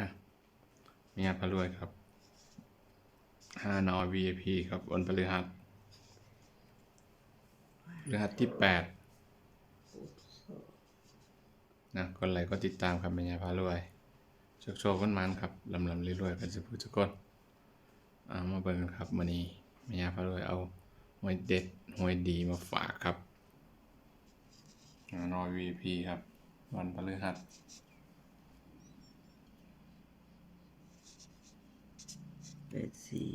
นะมีงานพารวยครับห้านอย VIP ครับวันพฤหัสพฤหัสที่แปดนะคนไหลก็ติดตามครับมีงานพารวยโชคโชคกันมันครับลำลำเรื่อยๆกันสุขทุกคนเอามาเบิ่งกันครับวันนี้มีงานพารวยเอาหวยเด็ดหวยดีมาฝากครับห้านอ VIP ครับ วันพฤหัส แปดสี่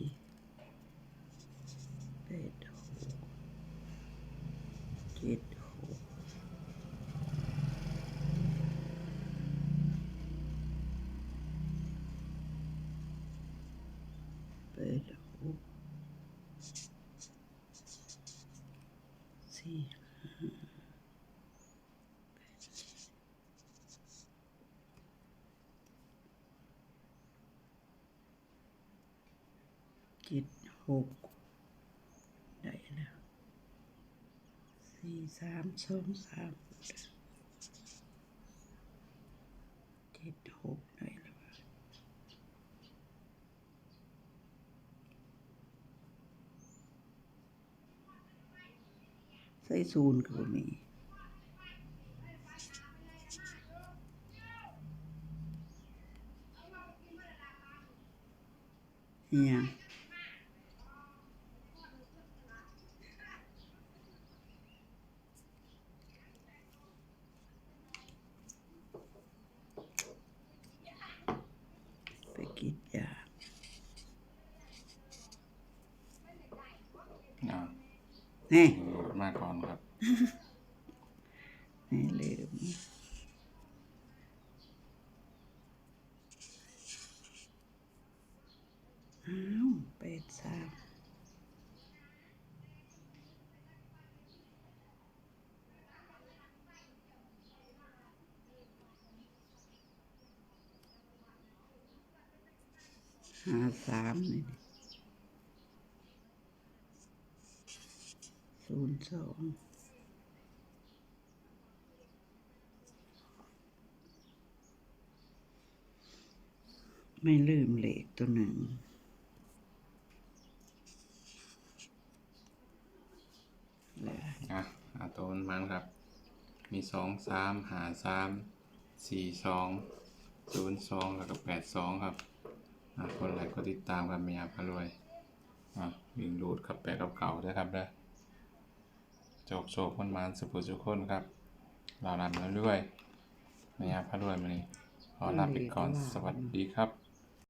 แปดหกเจ็ดหกแปดหกสี่ห้าแปดเจ็ดเจ็ดหกได้แล้วสี่สามสองสามเจ็ดหกได้แล้วใส่ศูนย์ก็มีอิหยัง ไปกินยา อ่า นี่โหลดมาก่อนครับนี่ลืมอ้าวเป็ดสามห้าสามนี่ ศูนย์สองไม่ลืมเลขตัวหนึ่งแล้วอะหาตัวมันมันครับ มีสองสามหาสามสี่สองศูนย์สองแล้วก็แปดสองครับอะคนไหนก็ติดตามกันมีอาพารวยอะวิ่งรูดครับแปดกับเก่าได้ครับนะโจกโชคคนมันสุภุสุคนครับเรานำแล้วด้วยมีอาพารวยมานี่ขอลาไปก่อนสวัสดีครับ